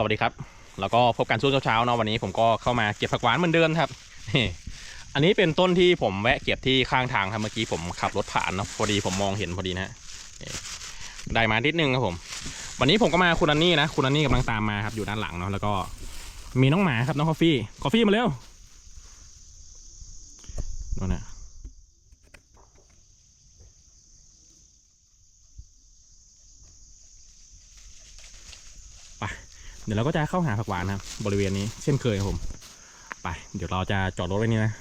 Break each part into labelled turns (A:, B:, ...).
A: สวัสดีครับ แล้วก็พบกันช่วงเช้าๆเนาะวันนี้ผมก็เข้ามาเก็บผักหวานเหมือนเดิมครับนี่อันนี้เป็นต้นที่ผมแวะเก็บที่ข้างทางครับเมื่อกี้ผมขับรถผ่านเนาะพอดีผมมองเห็นพอดีนะฮะนี่ได้มานิดนึงครับผม วันนี้ผมก็มาคุณอันนี่นะคุณอันนี่กำลังตามมาครับอยู่ด้านหลังเนาะแล้วก็มีน้องหมาครับน้องคอฟฟี่คอฟฟี่มาเร็วนู่นนะ เดี๋ยวเราก็จะเข้าหาผักหวานนะครับบริเวณนี้เช่นเคยครับผม ไป เดี๋ยวเราจะจอดรถไว้นี่นะ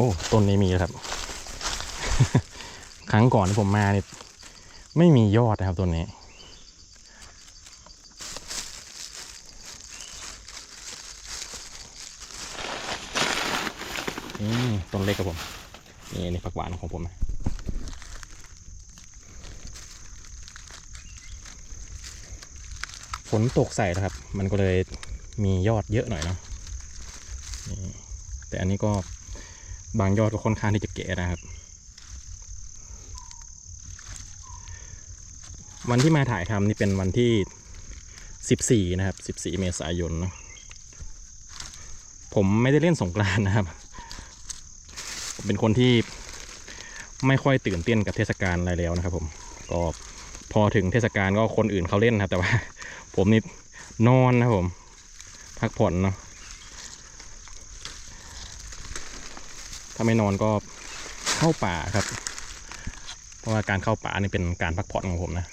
A: อ้ต้นนี้มีครับ ครั้งก่อนที่ผมมาเนี่ยไม่มียอดนะครับต้นนี้ นี่ต้นเล็กครับผม นี่นี่ผักหวานของผมนะฝนตกใส่นะครับ มันก็เลยมียอดเยอะหน่อยเนาะแต่อันนี้ก็ บางยอดก็ค่อนข้างที่จะแก่นะครับ วันที่มาถ่ายทำนี่เป็นวันที่ 14 นะครับ 14 เมษายนนะผมไม่ได้เล่นสงกรานนะครับ ผมเป็นคนที่ไม่ค่อยตื่นเต้นกับเทศกาลอะไรแล้วนะครับ ผมก็พอถึงเทศกาลก็คนอื่นเขาเล่นนะครับ แต่ว่า ผมนี่นอนนะผม พักผ่อนเนาะ ถ้าไม่นอนก็เข้าป่าครับ เพราะว่าการเข้าป่านี่เป็นการพักผ่อนของผมนะ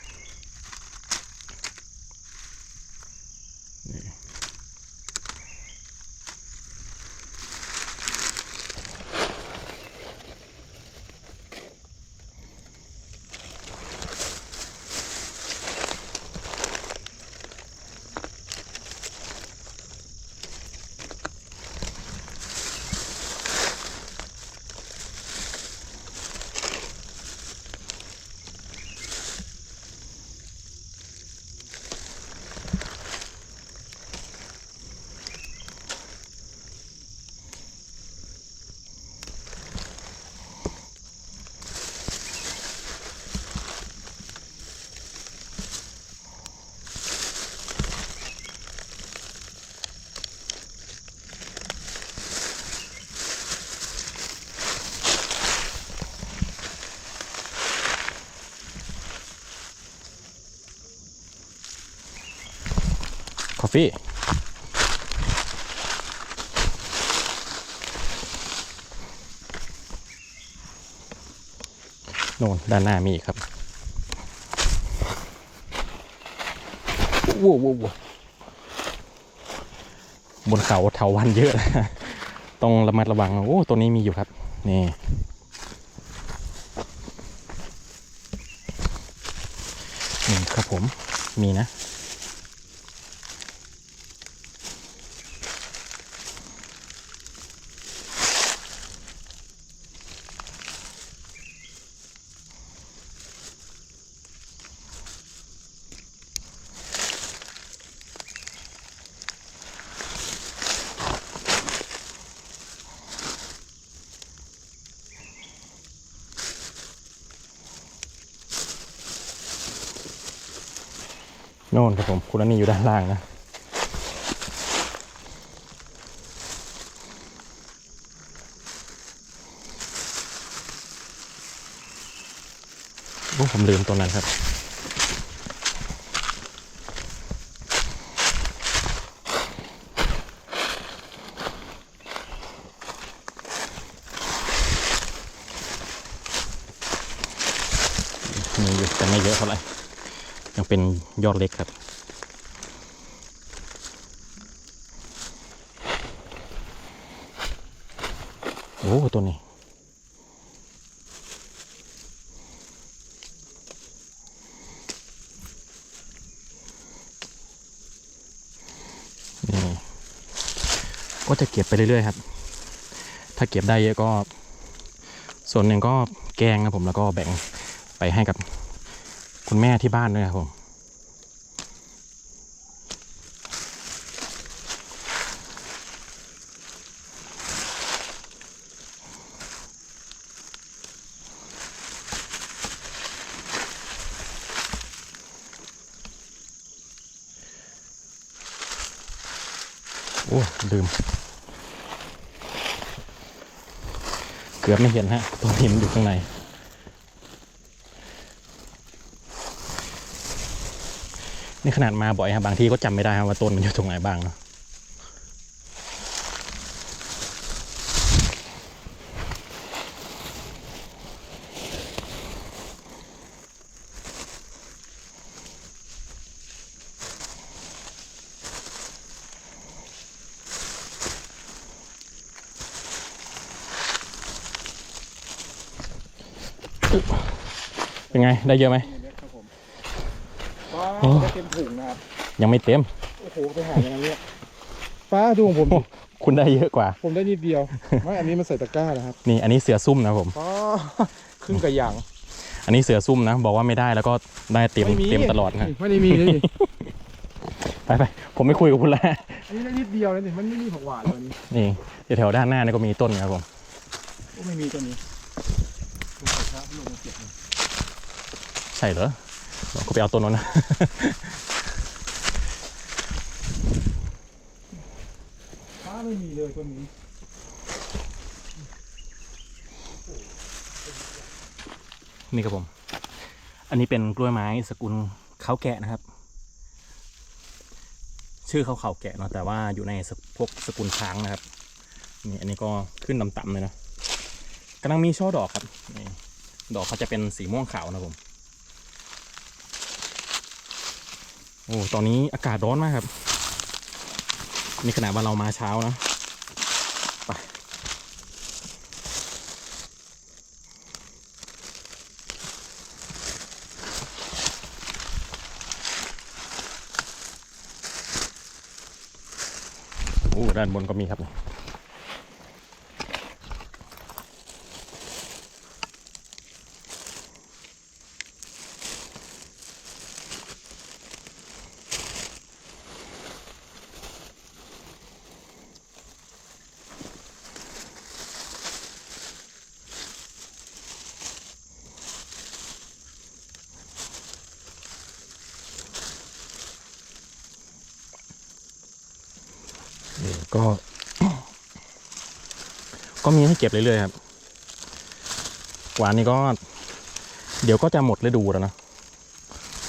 A: อฟฟี่โน่นด้านหน้ามีครับว้าวว้าวว้าวบนเขาเถาวันเยอะนะต้องระมัดระวัง โอ้ตัวนี้มีอยู่ครับ นี่ นี่ครับผม มีนะ โน่นครับผมคุณนนี่อยู่ด้านล่างนะโอ้ผมลืมตัวนั้นครับ มีอยู่แต่ไม่เยอะเท่าไหร่ ยัง เป็นยอดเล็กครับ โอ้ตัวนี้นี่ก็จะเก็บไปเรื่อยๆครับ ถ้าเก็บได้เยอะก็ ส่วนหนึ่งก็แกงนะผมแล้วก็แบ่งไปให้กับคุณแม่ที่บ้านด้วยครับผม ลืมเกือบไม่เห็นฮะตัวหินอยู่ข้างในนี่ขนาดมาบ่อยครับบางทีก็จำไม่ได้ครับว่าต้นมันอยู่ตรงไหนบ้างเนาะ ไงได้เยอะไหม
B: เม็ดครับผมฟ้า
A: โอ้
B: ได้เต็มถุงนะครับ
A: ยังไม่เต็ม
B: โอ้โหไปหาอย่างนั้นเนี่ยฟ้าดูของผมดิ
A: คุณได้เยอะกว่า
B: ผมได้นิดเดียวไม่อันนี้มันใส่ตะกร้านะครับ
A: นี่อันนี้เสือซุ่มนะผม
B: ฟ้าครึ่งกระหยัง
A: อันนี้เสือซุ่มนะ บอกว่าไม่ได้แล้วก็ได้เต็ม
B: ไม่มี
A: เต็มตลอดนะ
B: ไม่ได้มีเลย
A: ไปไปผมไม่คุยกับคุณแล้ว
B: อันนี้ได้นิดเดียวเลยนี่มันไม่มีผักหวานเลยนี่
A: นี่แถวๆด้านหน้านี่ก็มีต้นนะครับผม
B: โอ้ไม่มีตัวนี้ลงไปครับลงมาเก็บเลย
A: ใช่เหรอเราก็ไปเอาต้นนั้นนะ
B: ฟ้าไม่มีเลยตัวนี้
A: นี่ครับผม อันนี้เป็นกล้วยไม้สกุลเขาแกะนะครับ ชื่อเขาเขาแกะเนาะแต่ว่าอยู่ในสพวกสกุลช้างนะครับ นี่อันนี้ก็ขึ้นต่ำๆเลยนะกำลังมีช่อดอกครับนี่ดอกเขาจะเป็นสีม่วงขาวนะผม โอ้ตอนนี้อากาศร้อนมากครับนี่ขนาดว่าเรามาเช้านะไปโอ้ด้านบนก็มีครับ ก็ ก็มีให้เก็บเรื่อยๆครับหวานนี่ก็ เดี๋ยวก็จะหมดฤดูแล้วนะ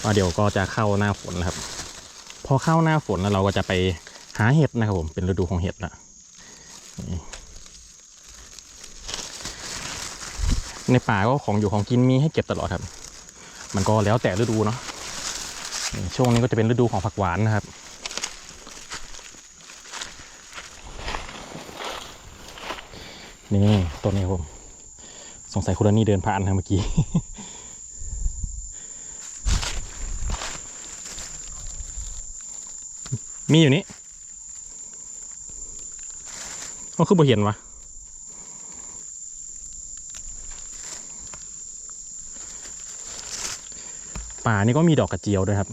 A: อ่าเดี๋ยวก็จะเข้าหน้าฝนแล้วครับ พอเข้าหน้าฝนแล้วเราก็จะไปหาเห็ดนะครับผมเป็นฤดูของเห็ดละในป่าก็ของอยู่ของกินมีให้เก็บตลอดครับ มันก็แล้วแต่ฤดูเนาะช่วงนี้ก็จะเป็นฤดูของผักหวานนะครับ นี่ต้นนี้ผมสงสัยคุณนนี่เดินผ่านนะเมื่อกี้ มีอยู่นี่ก็คือบ่เห็นวะป่านี่ก็มีดอกกระเจียวด้วยครับ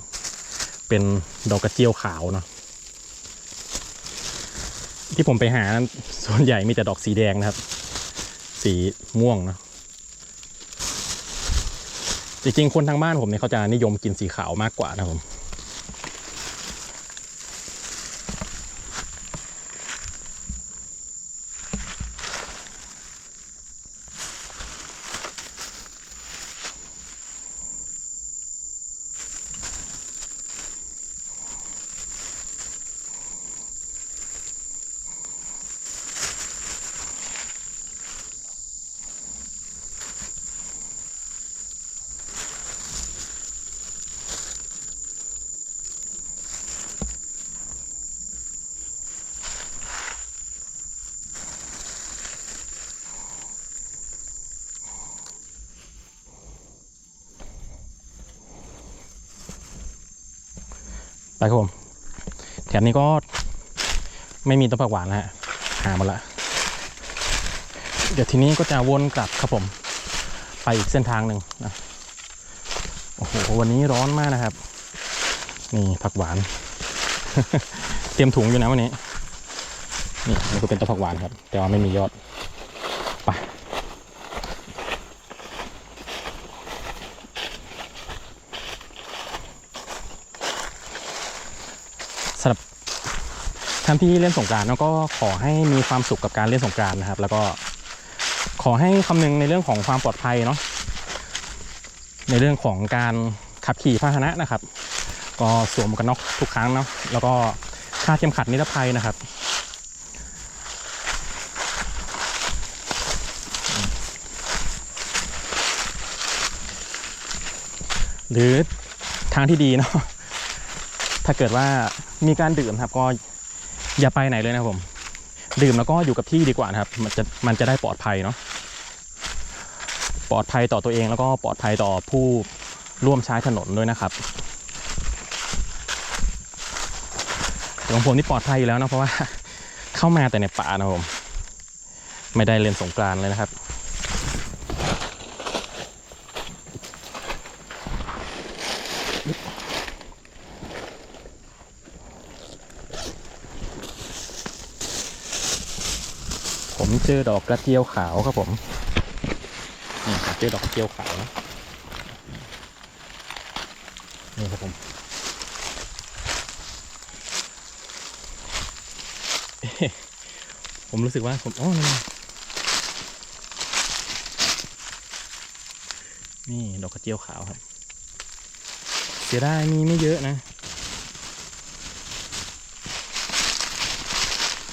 A: เป็นดอกกระเจียวขาวเนาะ ที่ผมไปหาส่วนใหญ่มีแต่ดอกสีแดงนะครับ สีม่วงเนาะจริงๆคนทางบ้านผมเนี่ยเขาจะนิยมกินสีขาวมากกว่านะครับผม ครับผมแถบนี้ก็ไม่มีต้นผักหวานนะฮะหาหมาละเดี๋ยวทีนี้ก็จะวนกลับครับผม ไปอีกเส้นทางหนึ่งนะโอ้โหวันนี้ร้อนมากนะครับ นี่ผักหวาน เตรียมถุงอยู่นะวันนี้ นี่มันก็เป็นต้นผักหวานครับ แต่ว่าไม่มียอดไป สำหรับ ท่านที่เล่นสงการแล้วก็ขอให้มีความสุขกับการเล่นสงการนะครับ แล้วก็ขอให้คำนึงในเรื่องของความปลอดภัยเนาะในเรื่องของการขับขี่พาหนะนะครับ ก็สวมกันน็อกทุกครั้งเนาะแล้วก็คาดเข็มขัดนิรภัยนะครับ หรือทางที่ดีเนาะถ้าเกิดว่ามีการดื่มครับก็ อย่าไปไหนเลยนะผม ดื่มแล้วก็อยู่กับที่ดีกว่านะครับ มันจะมันจะได้ปลอดภัยเนาะปลอดภัยต่อตัวเองแล้วก็ปลอดภัยต่อผู้ร่วมใช้ถนนด้วยนะครับของผมนี่ปลอดภัยอยู่แล้วนะเพราะว่าเข้ามาแต่ในป่านะผม ไม่ได้เล่นสงกรานเลยนะครับ เจอดอกกระเจียวขาวครับผมนี่เจอดอกกระเจียวขาวนะนี่ครับผมผมรู้สึกว่าผมอ๋อนี่นี่ดอกกระเจียวขาวครับ เสียดายมีไม่เยอะนะ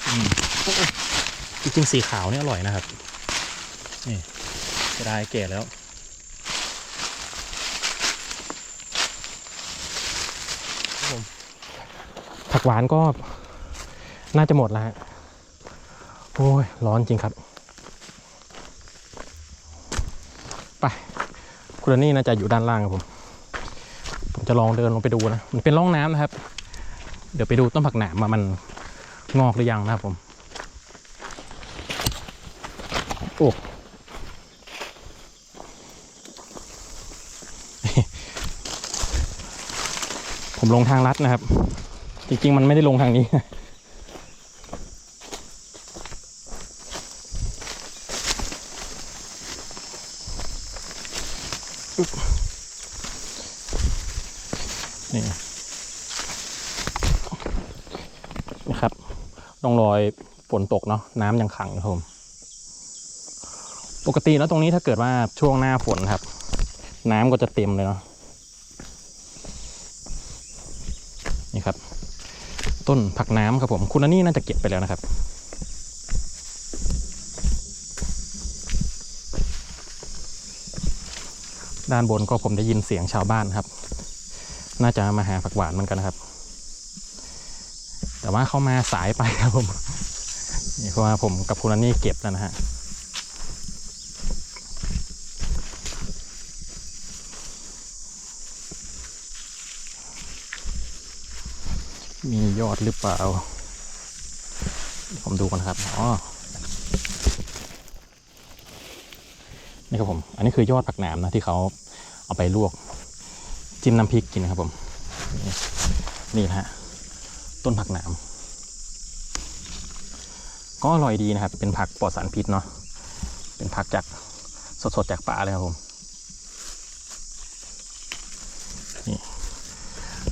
A: อืม จริงสีขาวนี่อร่อยนะครับ นี่เสียดายแก่แล้ว ผักหวานก็น่าจะหมดแล้วฮะโอ้ย ร้อนจริงครับ ไป คุณนนี่น่าจะอยู่ด้านล่างครับผม ผมจะลองเดินลงไปดูนะ มันเป็นร่องน้ำนะครับ เดี๋ยวไปดูต้นผักหนามว่ามันงอกหรือยังนะครับผม โอ้ผมลงทางลัดนะครับ จริงๆ มันไม่ได้ลงทางนี้ นี่นะครับร่องรอยฝนตกเนาะ น้ำยังขังอยู่ครับผม ปกติแล้วตรงนี้ถ้าเกิดว่าช่วงหน้าฝนครับ น้ำก็จะเต็มเลยเนาะนี่ครับ ต้นผักน้ำครับผม คุณอันนี่น่าจะเก็บไปแล้วนะครับด้านบนก็ผมได้ยินเสียงชาวบ้านครับ น่าจะมาหาผักหวานเหมือนกันนะครับ แต่ว่าเขามาสายไปครับผม นี่เพราะว่าผมกับคุณอันนี่เก็บแล้วนะฮะ มี ยอดหรือเปล่า ผมดูกันนครับ อ๋อ นี่ครับผม อันนี้คือยอดผักหนามนะที่เขาเอาไปลวก จิ้มน้ำพริกกินนะครับผม นี่นะฮะ ต้นผักหนาม ก็อร่อยดีนะครับ เป็นผักปลอดสารพิษเนาะ เป็นผักจากสดๆจากป่าเลยครับผม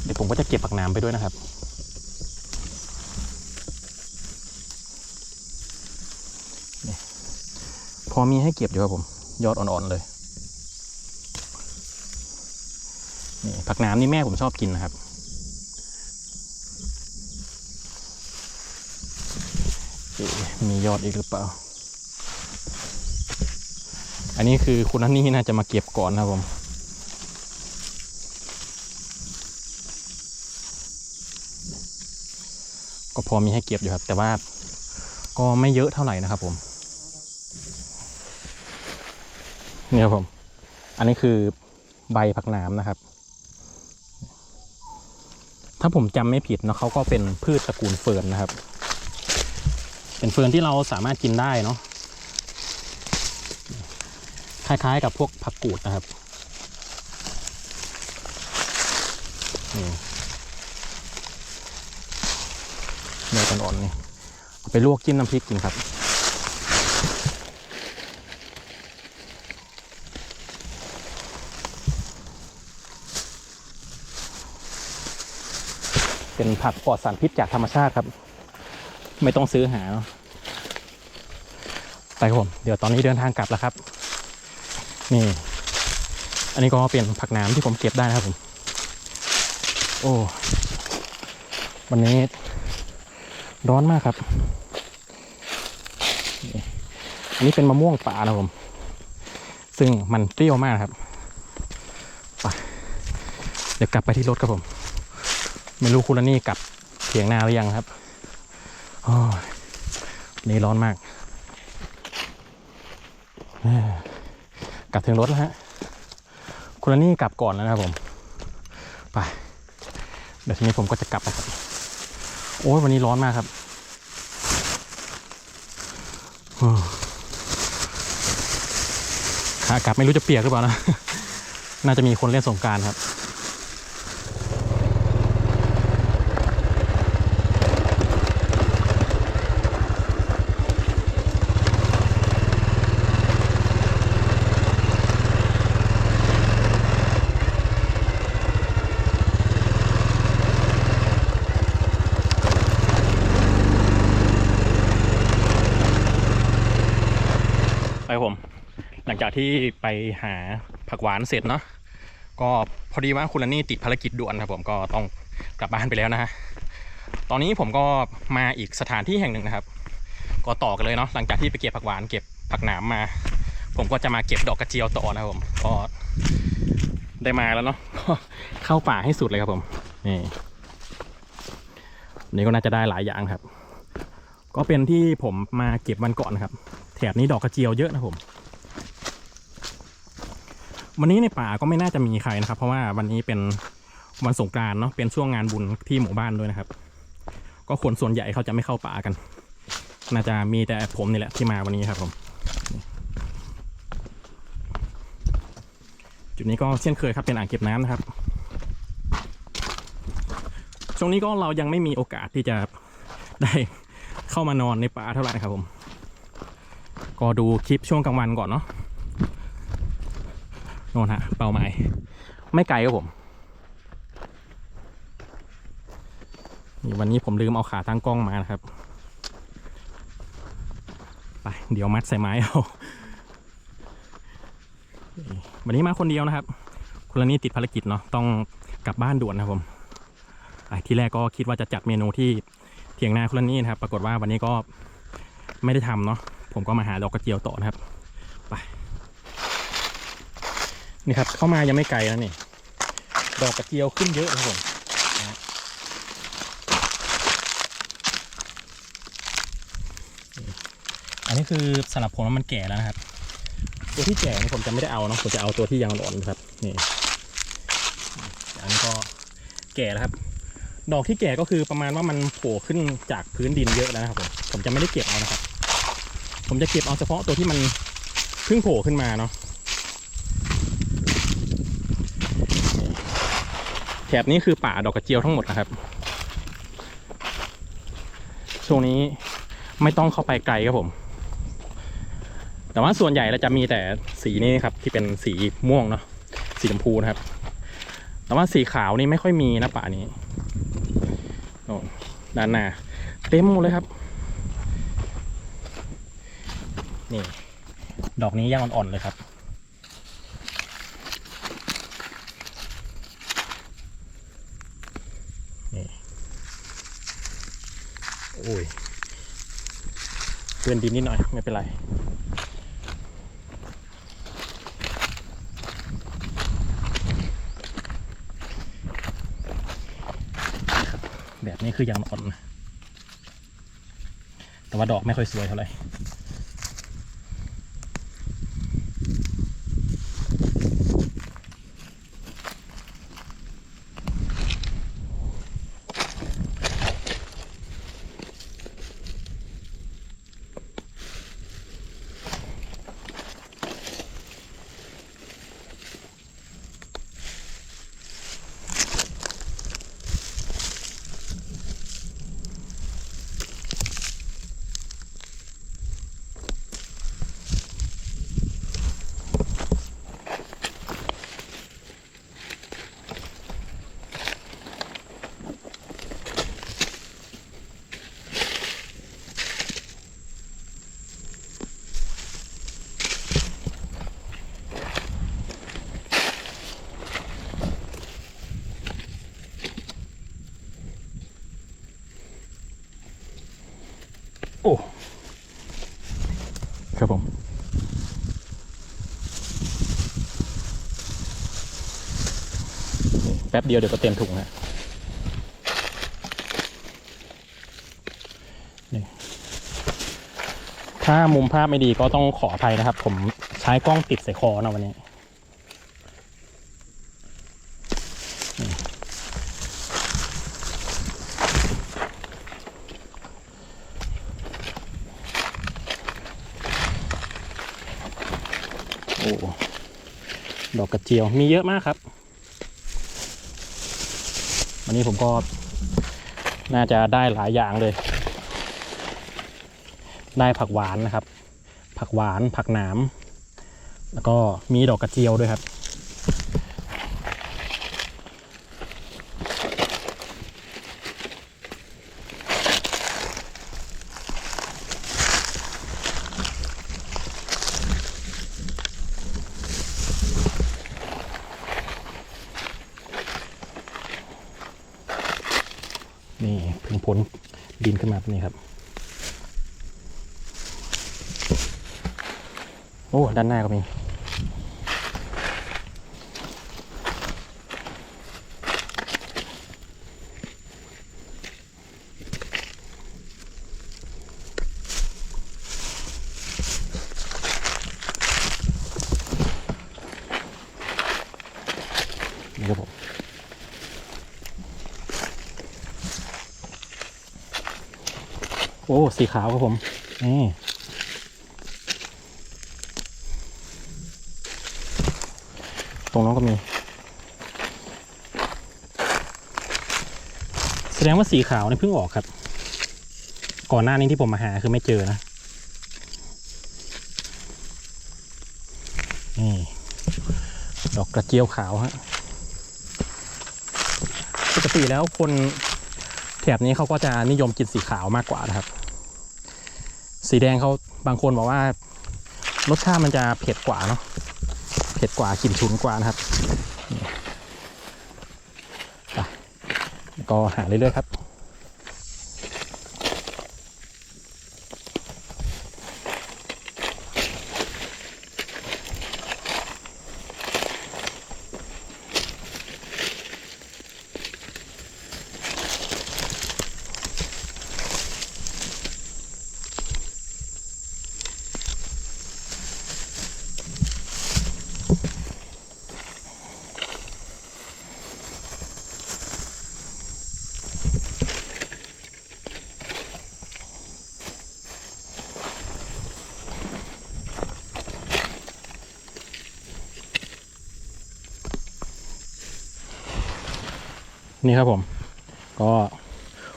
A: เดี๋ยวผมก็จะเก็บผักหนามไปด้วยนะครับ พอมีให้เก็บอยู่ครับผม ยอดอ่อนๆเลยนี่ผักน้ำนี่แม่ผมชอบกินนะครับ มียอดอีกหรือเปล่า อันนี้คือคุณนันนี่น่าจะมาเก็บก่อนนะครับผมก็พอมีให้เก็บอยู่ครับ แต่ว่าก็ไม่เยอะเท่าไหร่นะครับผม เนี่ครับผม อันนี้คือใบผักหนามนะครับ ถ้าผมจำไม่ผิดเนาะเขาก็เป็นพืชตระกูลเฟิร์นนะครับ เป็นเฟิร์นที่เราสามารถกินได้เนาะ คล้ายๆกับพวกผักกูดนะครับนี่เนื้ออ่อนๆนี่เอาไปลวกจิ้มน้ำพริกกินครับ เป็นผักปลอดสารพิษจากธรรมชาติครับ ไม่ต้องซื้อหา ไปครับผม เดี๋ยวตอนนี้เดินทางกลับแล้วครับ นี่ อันนี้ก็เป็นผักน้ำที่ผมเก็บได้นะครับผม โอ้ วันนี้ร้อนมากครับ อันนี้เป็นมะม่วงป่านะครับผม ซึ่งมันเปรี้ยวมากครับไปเดี๋ยวกลับไปที่รถครับผม ไม่รู้คุณนี่กลับเถียงนาหรือยังครับอนี่ร้อนมาก กลับถึงรถแล้วฮะ คุณนี่กลับก่อนแล้วนะครับผม ไป เดี๋ยวทีนี้ผมก็จะกลับแล้วครับ โอ้ยวันนี้ร้อนมากครับขากลับไม่รู้จะเปียกหรือเปล่านะ น่าจะมีคนเล่นสงการครับ ไปครับผม หลัง จากที่ไปหาผักหวานเสร็จเนาะก็พอดีว่าคุณลันนี่ติดภารกิจด่วนครับผมก็ต้องกลับบ้านไปแล้วนะฮะตอนนี้ผมก็มาอีกสถานที่แห่งหนึ่งนะครับ ก็ต่อกันเลยเนาะหลังจากที่ไปเก็บผักหวานเก็บผักหนามมา ผมก็จะมาเก็บดอกกระเจียวต่อนะครับผมก็ได้มาแล้วเนาะก็เข้าป่าให้สุดเลยครับผมนี่นี่ก็น่าจะได้หลายอย่างครับ ก็เป็นที่ผมมาเก็บวันก่อนนะครับ แถบนี้ดอกกระเจียวเยอะนะผม วันนี้ในป่าก็ไม่น่าจะมีใครนะครับ เพราะว่าวันนี้เป็นวันสงกรานต์เนาะเป็นช่วงงานบุญที่หมู่บ้านด้วยนะครับ ก็คนส่วนใหญ่เขาจะไม่เข้าป่ากัน น่าจะมีแต่ผมนี่แหละที่มาวันนี้ครับผม จุดนี้ก็เช่นเคยครับเป็นอ่างเก็บน้ำนะครับ ช่วงนี้ก็เรายังไม่มีโอกาสที่จะได้เข้ามานอนในป่าเท่าไหร่ครับผม ก็ดูคลิปช่วงกลางวันก่อนเนาะโน่นฮะเป้าหมาย ไม่ไกลครับผมนี่วันนี้ผมลืมเอาขาตั้งกล้องมานะครับ ไป เดี๋ยวมัดใส่ไม้เอา วันนี้มาคนเดียวนะครับคุณละนี่ติดภารกิจเนาะต้องกลับบ้านด่วนนะครับผมไปที่แรกก็คิดว่าจะจัดเมนูที่เถียงนาคุณละนี่นะครับ ปรากฏว่าวันนี้ก็ไม่ได้ทำเนาะ ผมก็มาหาดอกกระเจียวต่อนะครับไปนี่ครับเข้ามายังไม่ไกลแล้วนี่ดอกกระเจียวขึ้นเยอะครับผมนะอันนี้คือสำหรับผมว่ามันแก่แล้วนะครับ ตัวที่แก่ผมจะไม่ได้เอาเนาะผมจะเอาตัวที่ยังอ่อนนะครับนี่อันนี้ก็แก่แล้วครับ ดอกที่แก่ก็คือประมาณว่ามันโผล่ขึ้นจากพื้นดินเยอะแล้วนะครับผมผมจะไม่ได้เก็บเอานะครับ ผมจะเก็บเอาเฉพาะตัวที่มันเพิ่งโผล่ขึ้นมาเนาะแถบนี้คือป่าดอกกระเจียวทั้งหมดนะครับ ช่วงนี้ไม่ต้องเข้าไปไกลครับผม แต่ว่าส่วนใหญ่เราจะมีแต่สีนี้ครับ ที่เป็นสีม่วงเนาะ สีชมพูนะครับ แต่ว่าสีขาวนี่ไม่ค่อยมีนะป่านี้โน่นด้านหน้าเต็มหมดเลยครับ นี่ ดอกนี้ยังอ่อนๆเลยครับ นี่ โอ้ยเกินดินนิดหน่อย ไม่เป็นไรแบบนี้คือยังอ่อน แต่ว่าดอกไม่ค่อยสวยเท่าไหร่ แป๊บเดียวเดี๋ยวก็เต็มถุงนะนี่ถ้ามุมภาพไม่ดีก็ต้องขออภัยนะครับ ผมใช้กล้องติดใส่คอนะวันนี้โอ้ดอกกระเจียวมีเยอะมากครับ วันนี้ผมก็น่าจะได้หลายอย่างเลย ได้ผักหวานนะครับ ผักหวานผักหนาม แล้วก็มีดอกกระเจียวด้วยครับ นี่เพึ่งพ้นับนี่ครับ โอ้ ด้านหน้าก็มี อ้สีขาวครับผมนี่ตรงนั้นก็มี แสดงว่าสีขาวนี่เพิ่งออกครับ ก่อนหน้านี้ที่ผมมาหาคือไม่เจอนะนี่ดอกกระเจียวขาวฮะปกติแล้วคนแถบนี้เขาก็จะนิยมกินสีขาวมากกว่านะครับ สีแดงเขาบางคนบอกว่ารสชาติมันจะเผ็ดกว่าเนาะเผ็ดกว่ากลิ่นฉุนกว่านะครับไปก็หาเรื่อยๆครับ นี่ครับผม ก็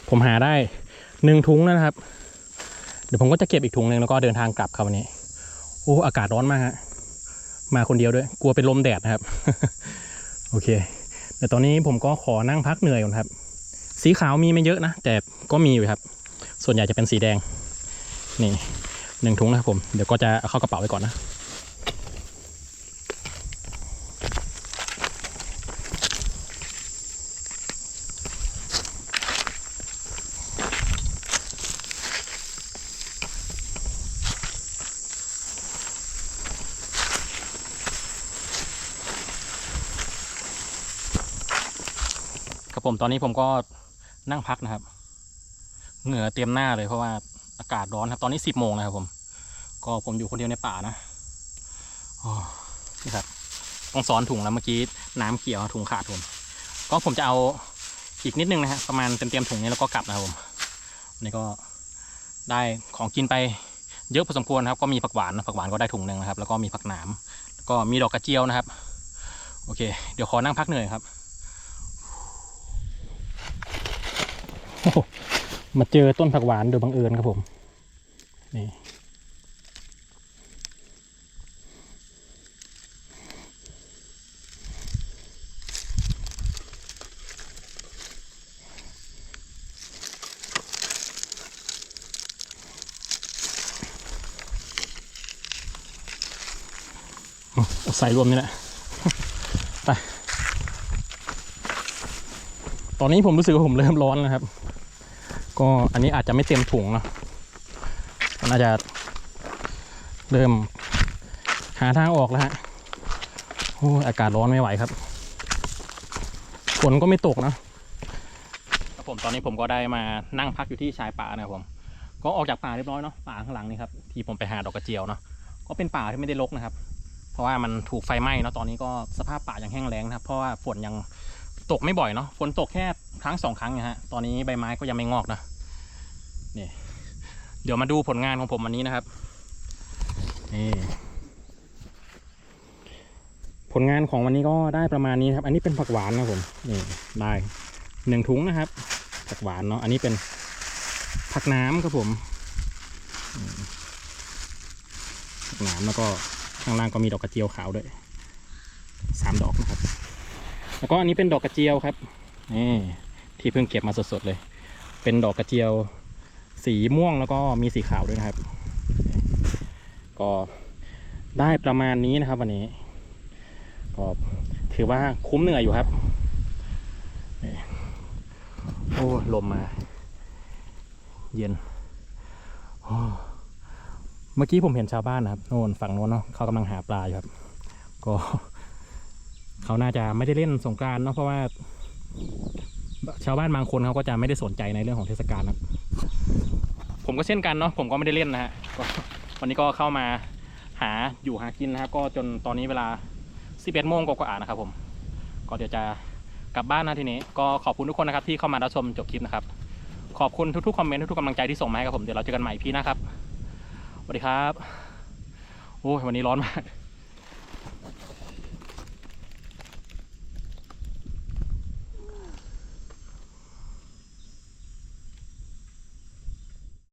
A: ผมหาได้หนึ่งถุงนะครับ เดี๋ยวผมก็จะเก็บอีกถุงหนึ่งแล้วก็เดินทางกลับครับวันนี้โอ้อากาศร้อนมากฮะมาคนเดียวด้วย กลัวเป็นลมแดดนะครับ โอเคเดี๋ยวตอนนี้ผมก็ขอนั่งพักเหนื่อยก่อนครับ สีขาวมีไม่เยอะนะ แต่ก็มีอยู่ครับ ส่วนใหญ่จะเป็นสีแดง นี่หนึ่งถุงนะครับผม เดี๋ยวก็จะเอาเข้ากระเป๋าไว้ก่อนนะ ผมตอนนี้ผมก็นั่งพักนะครับ เหงื่อเตรียมหน้าเลยเพราะว่าอากาศร้อนครับ ตอนนี้สิบโมงนะครับผม ก็ผมอยู่คนเดียวในป่านะอ๋อนี่ครับต้องซ้อนถุงแล้วเมื่อกี้น้ำเขียวถุงขาดผมก็ผมจะเอาอีกนิดนึงนะฮะประมาณเต็มเต็มถุงนี้แล้วก็กลับนะครับผมวันนี้ก็ได้ของกินไปเยอะพอสมควรครับ ก็มีผักหวานผักหวานก็ได้ถุงหนึ่งนะครับ แล้วก็มีผักหนามก็มีดอกกระเจียวนะครับ โอเค เดี๋ยวขอนั่งพักเหนื่อยครับ โอ้โห มาเจอต้นผักหวานโดยบังเอิญครับผม นี่เอาใส่รวมนี่แหละไปตอนนี้ผมรู้สึกว่าผมเริ่มร้อนแล้วครับ ก็อันนี้อาจจะไม่เต็มถุงเนอะมันอาจจะเริ่มหาทางออกแล้วฮะโอ้อากาศร้อนไม่ไหวครับฝนก็ไม่ตกนะผมตอนนี้ผมก็ได้มานั่งพักอยู่ที่ชายป่านะครับผม ก็ออกจากป่าเรียบร้อยเนาะป่าข้างหลังนี่ครับที่ผมไปหาดอกกระเจียวเนาะก็เป็นป่าที่ไม่ได้รกนะครับ เพราะว่ามันถูกไฟไหม้เนาะตอนนี้ก็สภาพป่ายังแห้งแล้งนะครับ เพราะว่าฝนยัง ตกไม่บ่อยเนาะฝนตกแค่ครั้งสองครั้งนะฮะตอนนี้ใบไม้ก็ยังไม่งอกนะนี่เดี๋ยวมาดูผลงานของผมวันนี้นะครับนี่ผลงานของวันนี้ก็ได้ประมาณนี้ครับ อันนี้เป็นผักหวานนะผมนี่ได้หนึ่งถุงนะครับ ผักหวานเนาะอันนี้เป็นผักน้ำครับผมผักน้ำแล้วก็ข้างล่างก็มีดอกกระเจียวขาวด้วยสามดอกนะครับ แล้วก็อันนี้เป็นดอกกระเจียวครับนี่ที่เพิ่งเก็บมาสดๆเลย เป็นดอกกระเจียว สีม่วงแล้วก็มีสีขาวด้วยนะครับ ก็ได้ประมาณนี้นะครับ วันนี้ก็ถือว่าคุ้มเหนื่อยอยู่ครับโอ้ลมมา เย็นเมื่อกี้ผมเห็นชาวบ้านนะครับโน่นฝั่งโน้นเนาะเขากำลังหาปลาอยู่ครับ ก็ เขาน่าจะไม่ได้เล่นสงกรานเนาะเพราะว่า ชาวบ้านบางคนเขาก็จะไม่ได้สนใจในเรื่องของเทศกาลครับ ผมก็เช่นกันเนาะผมก็ไม่ได้เล่นนะฮะวันนี้ก็เข้ามาหาอยู่หากินนะครับ ก็จนตอนนี้เวลา 11โมงกว่าๆนะครับ ผม ก็เดี๋ยวจะกลับบ้านนะทีนี้ ก็ขอบคุณทุกคนนะครับ ที่เข้ามารับชมจบคลิปนะครับ ขอบคุณทุกๆคอมเมนต์ทุกๆกำลังใจที่ส่งมาให้กับผมเดี๋ยวเราเจอกันใหม่พี่นะครับสวัสดีครับโอ้ยวันนี้ร้อนมาก